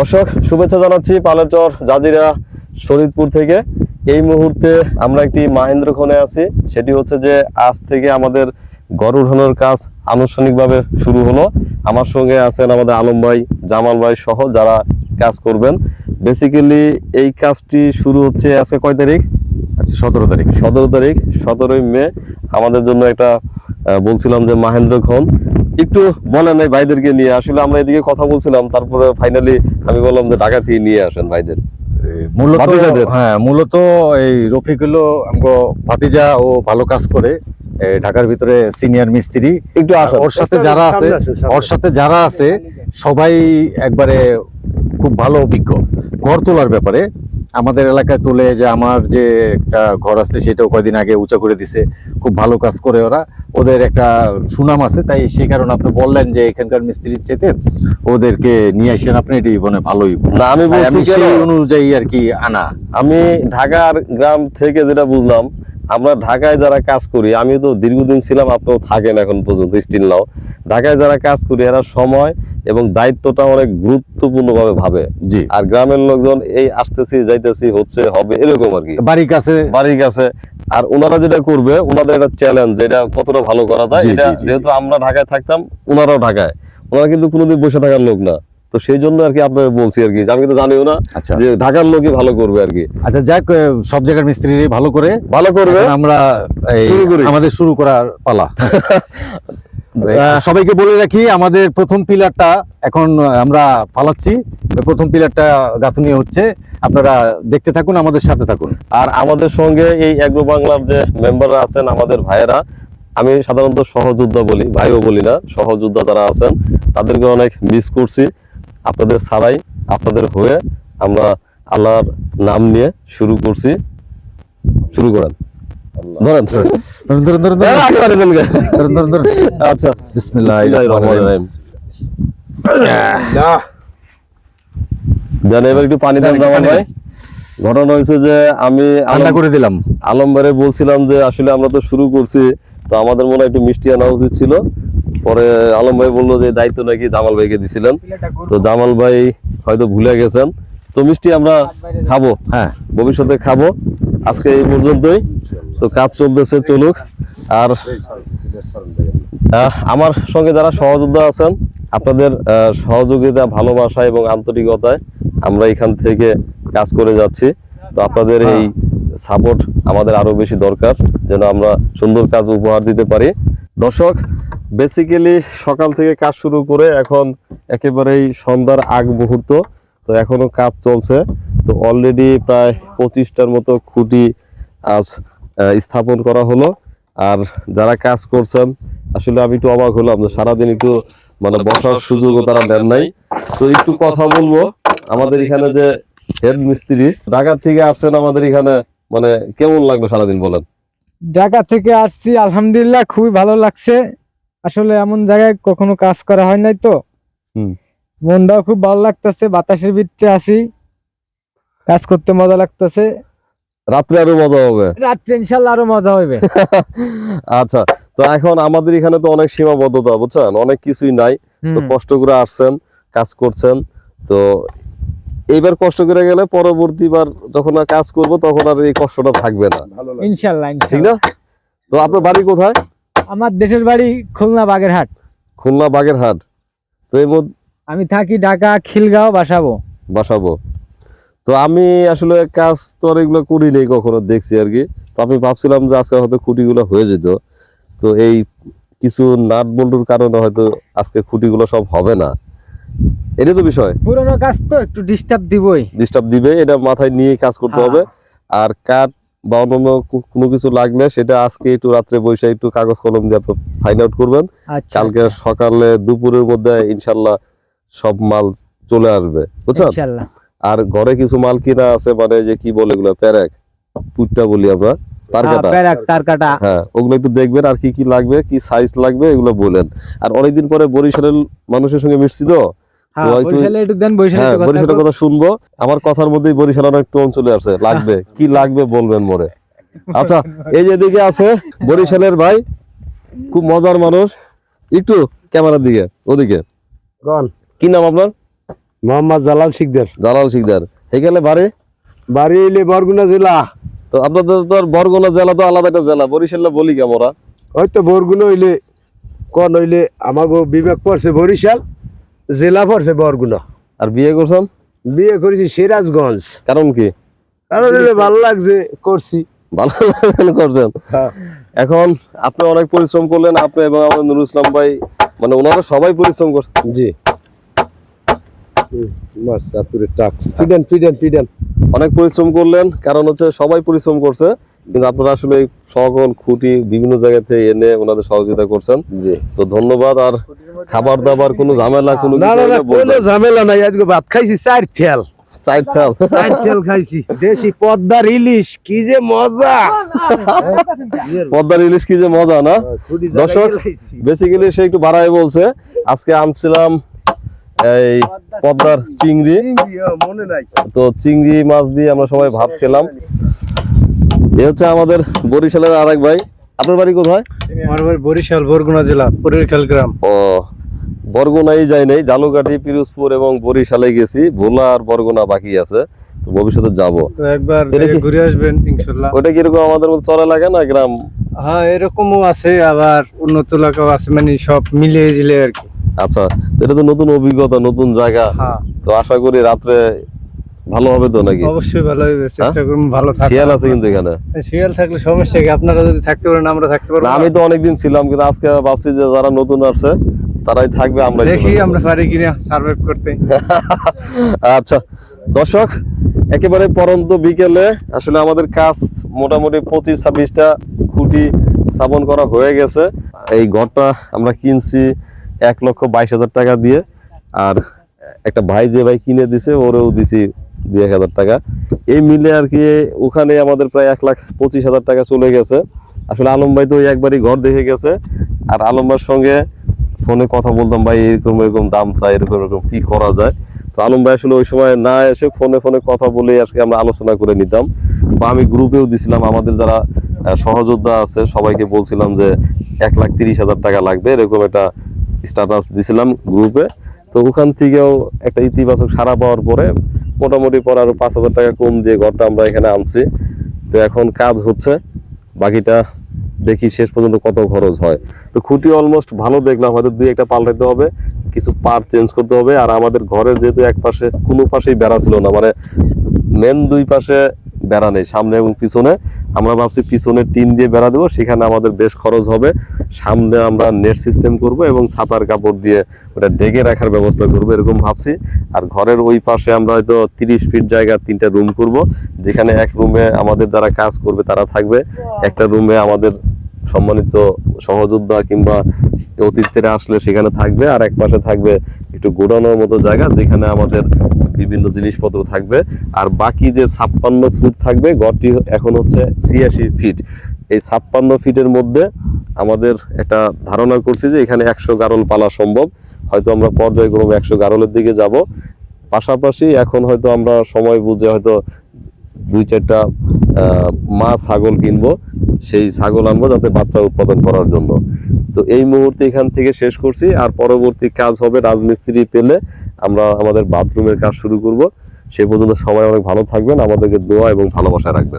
দর্শক শুভেচ্ছা জানাচ্ছি পালেরচর জাজিরা শরীদপুর থেকে। এই মুহূর্তে আমরা একটি মাহেন্দ্র খনে আছি। সেটি হচ্ছে যে আজ থেকে আমাদের গরু উঠানোর কাজ আনুষ্ঠানিকভাবে শুরু হলো। আমার সঙ্গে আছেন আমাদের আলম ভাই জামাল ভাই সহ যারা কাজ করবেন। বেসিক্যালি এই কাজটি শুরু হচ্ছে আজকে কয় তারিখ? আচ্ছা সতেরো তারিখ। সতেরো তারিখ সতেরোই মে। আমাদের জন্য একটা বলছিলাম যে মাহেন্দ্র খন একটু বলেন এই ভাইদেরকে নিয়ে। আসলে আমরা এদিকে কথা বলছিলাম তারপরে ফাইনালি আমি বললাম যে ঢাকা থেকে নিয়ে আসেন ভাইদের। মূলত হ্যাঁ মূলত এই রফিক হলো আমগো ভাতিজা ও ভালো কাজ করে। ঢাকার ভিতরে সিনিয়র মিস্ত্রি। একটু ওর সাথে যারা আছে ওর সাথে যারা আছে সবাই একবারে খুব ভালো অভিজ্ঞ। ঘর তোলার ব্যাপারে আমাদের এলাকায় তুলে যে আমার যে একটা ঘর আছে সেটাও কয়েকদিন আগে উঁচা করে দিছে। খুব ভালো কাজ করে ওরা। ওদের একটা সুনাম আছে তাই সেই কারণে আপনি বললেন যে এখানকার মিস্ত্রির চেতে ওদেরকে নিয়ে আসেন আপনি এটি মানে ভালোই। না আমি বলছি সেই অনুযায়ী আর কি আনা। আমি ঢাকার গ্রাম থেকে যেটা বুঝলাম আমরা ঢাকায় যারা কাজ করি আমি তো দীর্ঘদিন ছিলাম আপনিও থাকেন এখন পর্যন্ত স্টিল নাও ঢাকায় যারা কাজ করি এরা সময় এবং দায়িত্বটা অনেক গুরুত্বপূর্ণ ভাবে। ভাবে জি। আর গ্রামের লোকজন এই আসতেছি যাইতেছি হচ্ছে হবে এরকম আর কি। বাড়ির কাছে? বাড়ির কাছে। আর ওনারা যেটা করবে ওনাদের একটা চ্যালেঞ্জ এটা কতটা ভালো করা যায় এটা। যেহেতু আমরা ঢাকায় থাকতাম ওনারাও ঢাকায়। ওনারা কিন্তু কোনোদিন বসে থাকার লোক না। তো সেই জন্য আর কি আপনার বলছি আর কি আমি কিন্তু জানিও না আচ্ছা। যে ঢাকার লোকই ভালো করবে আর কি। আচ্ছা যাক সব জায়গার মিস্ত্রি ভালো করে ভালো করবে। আমরা। আমাদের শুরু করার পালা। সবাইকে বলে রাখি আমাদের প্রথম পিলারটা এখন আমরা পালাচ্ছি প্রথম পিলারটা গাঁথনি হচ্ছে। আপনারা দেখতে থাকুন আমাদের সাথে থাকুন। আর আমাদের সঙ্গে এই এগ্রো বাংলার যে মেম্বাররা আছেন আমাদের ভাইয়েরা আমি সাধারণত সহযোদ্ধা বলি ভাইও বলি না সহযোদ্ধা যারা আছেন তাদেরকে অনেক মিস করছি। আপনাদের ছাড়াই আপনাদের হয়ে আমরা আল্লাহর নাম নিয়ে শুরু করছি। শুরু করেন। ধরেন ধরুন। ধরুন ধরুন হ্যাঁ। ধরুন আচ্ছা। বিসমিল্লাহির রহমানির রহিম। দেন এবার একটু পানি দেন জামান ভাই। ঘটনা হয়েছে যে আমি আলম- করে দিলাম। আলম বলছিলাম যে আসলে আমরা তো শুরু করছি তো আমাদের মনে হয় একটু মিষ্টি আনা উচিত ছিল। পরে আলম ভাই বলল যে, দায়িত্ব নাকি জামাল ভাইকে দিছিলেন। তো জামাল ভাই হয়তো ভুলে গেছেন। তো মিষ্টি আমরা খাব হ্যাঁ ভবিষ্যতে খাব। আজকে এই পর্যন্তই। তো কাজ চলতেছে, চলুক। আর আমার সঙ্গে যারা সহযোদ্ধা আছেন, আপনাদের সহযোগিতা, ভালোবাসা এবং আন্তরিকতায় আমরা এখান থেকে কাজ করে যাচ্ছি। তো আপনাদের এই সাপোর্ট আমাদের আরও বেশি দরকার, যেন আমরা সুন্দর কাজ উপহার দিতে পারি। দর্শক বেসিক্যালি সকাল থেকে কাজ শুরু করে এখন একেবারেই সন্ধ্যার আগ মুহূর্ত। তো এখনও কাজ চলছে। তো অলরেডি প্রায় পঁচিশটার মতো খুঁটি আজ স্থাপন করা হলো। আর যারা কাজ করছেন আসলে আমি একটু অবাক হলাম যে সারাদিন একটু মানে বসার সুযোগও তারা দেন নাই। তো একটু কথা বলব। আমাদের এখানে যে হেড মিস্ত্রি ঢাকা থেকে আসছেন আমাদের এখানে মানে কেমন লাগল সারাদিন বলেন? ঢাকা থেকে আসছি আলহামদুলিল্লাহ খুবই ভালো লাগছে। আসলে এমন জায়গায় কখনো কাজ করা হয় নাই তো। মনটাও খুব ভালো লাগতেছে বাতাসের ভিতরে আছি কাজ করতে মজা লাগতেছে। রাত্রে আরও মজা হবে? রাত্রে ইনশাল্লাহ আরও মজা হবে। আচ্ছা তো এখন আমাদের এখানে তো অনেক সীমাবদ্ধতা বুঝছেন? অনেক কিছুই নাই। তো কষ্ট করে আসছেন কাজ করছেন। তো এইবার কষ্ট করে গেলে পরবর্তীবার যখন আর কাজ করব তখন আর এই কষ্টটা থাকবে না। ইনশাল্লাহ। ঠিক না? তো আপনার বাড়ি কোথায়? আমার দেশের বাড়ি খুলনা বাগেরহাট। খুলনা বাগেরহাট। তো মধ্যে আমি থাকি ঢাকা খিলগাঁও বাসাবো। বাসাবো। তো আমি আসলে কাজ তো আর এগুলো করি নেই কখনো দেখছি আর কি। তো আমি ভাবছিলাম যে আজকে হয়তো খুঁটিগুলো হয়ে যেত। তো এই কিছু নাট বল্টুর কারণে হয়তো আজকে খুঁটিগুলো সব হবে না। এটা তো বিষয়। পুরোনো কাজ তো একটু ডিস্টার্ব দিবই। ডিস্টার্ব দিবে এটা মাথায় নিয়ে কাজ করতে হ্যাঁ। হবে। আর কাঠ বা অন্য কোনো কিছু লাগলে সেটা আজকে একটু রাত্রে বসে একটু কাগজ কলম দিয়ে ফাইন্ড আউট করবেন। আচ্ছা কালকে সকালে দুপুরের মধ্যে ইনশাল্লাহ সব মাল চলে আসবে বুঝছেন? আর ঘরে কিছু মাল কিনা আছে মানে যে কি বলে এগুলো প্যারেক পুটটা বলি আমরা হ্যাঁ, হ্যাঁ ওগুলো একটু দেখবেন আর কি কি লাগবে কি সাইজ লাগবে এগুলো বলেন। আর অনেকদিন পরে বরিশালের মানুষের সঙ্গে মিশছি তো হ্যাঁ তো হ্যাঁ বরিশালের কথা শুনব। আমার কথার মধ্যেই বরিশাল অনেক টোন চলে আসছে লাগবে? কি লাগবে বলবেন মরে। আচ্ছা এই যে আছে বরিশালের ভাই খুব মজার মানুষ। একটু ক্যামেরার দিকে ওদিকে। কি নাম আপনার? মোহাম্মদ জালাল শিকদার। জালাল শিকদার। এইখানে বাড়ি? বাড়ি এলে বরগুনা জেলা। তো আপনাদের তো বরগুনা জেলা তো আলাদা একটা জেলা। বরিশাল বলি কি আমরা হয়তো বরগুনা হইলে কোন হইলে আমাকে বিবেক পড়ছে বরিশাল। জেলা পড়ছে বরগুনা। আর বিয়ে করছেন? বিয়ে করেছি সিরাজগঞ্জ। কারণ কি? কারণ ভালো লাগছে করছি। ভালো করছেন? হ্যাঁ। এখন আপনি অনেক পরিশ্রম করলেন আপনি এবং আমাদের নুরুল ইসলাম ভাই মানে ওনারা সবাই পরিশ্রম করছেন জি। টাক। ফিডেন ফিডেন ফিডেন। অনেক পরিশ্রম করলেন কারণ হচ্ছে সবাই পরিশ্রম করছে কিন্তু আপনারা আসলে সকল খুঁটি বিভিন্ন জায়গা থেকে এনে ওনাদের সহযোগিতা করছেন। জি। তো ধন্যবাদ আর খাবার দাবার কোনো ঝামেলা কোনো। কোনো ঝামেলা নাই আজকে ভাত খাইছি চার খাইছি দেশি পদ্মার ইলিশ কি যে মজা! পদ্মার ইলিশ কি যে মজা না? দর্শক বেসিক্যালি সে একটু বাড়াই বলছে আজকে আনছিলাম এই পদ্মার চিংড়ি। নাই তো চিংড়ি মাছ দিয়ে আমরা সবাই ভাত খেলাম। এ হচ্ছে আমাদের বরিশালের আরেক ভাই। আপনার বাড়ি কোথায়? আমার বাড়ি বরিশাল বরগুনা জেলা পরেরখাল গ্রাম। ও বরগুনাই যাই নাই জালুকাঠি পিরোজপুর এবং বরিশালে গেছি। ভোলা আর বরগুনা বাকি আছে তো ভবিষ্যতে যাব। তো একবার ঘুরে আসবেন ইনশাল্লাহ। ওটা কীরকম আমাদের মতো চড়া লাগে না গ্রাম? হ্যাঁ এরকমও আছে আবার উন্নত এলাকাও আছে মানে সব মিলিয়ে জিলে আর কি। আচ্ছা এটা তো নতুন অভিজ্ঞতা নতুন জায়গা। হ্যাঁ। তো আশা করি রাত্রে ভালো হবে তো নাকি? অবশ্যই ভালো হবে চেষ্টা করুন ভালো শিয়াল আছে কিন্তু এখানে। শিয়াল থাকলে সমস্যা কি? আপনারা যদি থাকতে পারেন আমরা থাকতে পারব না, না? আমি তো অনেকদিন ছিলাম কিন্তু আজকে ভাবছি যে যারা নতুন আসছে তারাই থাকবে আমরা দেখি আমরা পারি কিনা সার্ভাইভ করতে। আচ্ছা দর্শক একেবারে পরন্ত বিকেলে আসলে আমাদের কাজ মোটামুটি পঁচিশ ছাব্বিশটা খুঁটি স্থাপন করা হয়ে গেছে। এই ঘরটা আমরা কিনছি এক লক্ষ বাইশ হাজার টাকা দিয়ে। আর একটা ভাই যে ভাই কিনে দিছে, ওরেও দিছি দুই এক হাজার টাকা। এই মিলে আর কি, ওখানে আমাদের প্রায় এক লাখ পঁচিশ হাজার টাকা চলে গেছে। আসলে আলম ভাই তো একবারই ঘর দেখে গেছে। আর আলম ভাইয়ের সঙ্গে ফোনে কথা বলতাম, ভাই, এরকম এরকম দাম চাই, এরকম এরকম, কি করা যায়? তো আলম ভাই আসলে ওই সময় না এসে ফোনে ফোনে কথা বলে আজকে আমরা আলোচনা করে নিতাম। বা আমি গ্রুপেও দিছিলাম, আমাদের যারা সহযোদ্ধা আছে, সবাইকে বলছিলাম যে, এক লাখ তিরিশ হাজার টাকা লাগবে। এরকম একটা স্ট্যাটাস দিছিলাম গ্রুপে তো ওখান থেকেও একটা ইতিবাচক সাড়া পাওয়ার পরে মোটামুটি পরে আরও পাঁচ হাজার টাকা কম দিয়ে ঘরটা আমরা এখানে আনছি। তো এখন কাজ হচ্ছে, বাকিটা দেখি শেষ পর্যন্ত কত খরচ হয়। তো খুঁটি অলমোস্ট ভালো দেখলাম, হয়তো দুই একটা পাল্টাতে হবে, কিছু পার চেঞ্জ করতে হবে। আর আমাদের ঘরের যেহেতু এক পাশে কোনো পাশেই বেড়া ছিল না মানে মেন দুই পাশে বেড়া নেই সামনে এবং পিছনে। আমরা ভাবছি পিছনে টিন দিয়ে বেড়া দেবো সেখানে আমাদের বেশ খরচ হবে। সামনে আমরা নেট সিস্টেম করব এবং ছাতার কাপড় দিয়ে ওটা ডেকে রাখার ব্যবস্থা করব এরকম ভাবছি। আর ঘরের ওই পাশে আমরা হয়তো তিরিশ ফিট জায়গা তিনটা রুম করব যেখানে এক রুমে আমাদের যারা কাজ করবে তারা থাকবে। একটা রুমে আমাদের সম্মানিত সহযোদ্ধা কিংবা অতিথিরা আসলে সেখানে থাকবে আর এক পাশে থাকবে একটু গোডানোর মতো জায়গা যেখানে আমাদের বিভিন্ন জিনিসপত্র থাকবে। আর বাকি যে ছাপ্পান্ন ফুট থাকবে, ঘরটি এখন হচ্ছে ছিয়াশি ফিট এই ছাপ্পান্ন ফিটের মধ্যে আমাদের একটা ধারণা করছি যে এখানে একশো গারল পালা সম্ভব। হয়তো আমরা পর্যায়ক্রমে একশো গারলের দিকে যাব। পাশাপাশি এখন হয়তো আমরা সময় বুঝে হয়তো দুই চারটা মা ছাগল কিনবো। সেই ছাগল আনব যাতে বাচ্চা উৎপাদন করার জন্য। তো এই মুহূর্তে এখান থেকে শেষ করছি। আর পরবর্তী কাজ হবে রাজমিস্ত্রি পেলে আমরা আমাদের বাথরুমের কাজ শুরু করব। সে পর্যন্ত সবাই অনেক ভালো থাকবেন, আমাদেরকে দোয়া এবং ভালোবাসায় রাখবেন।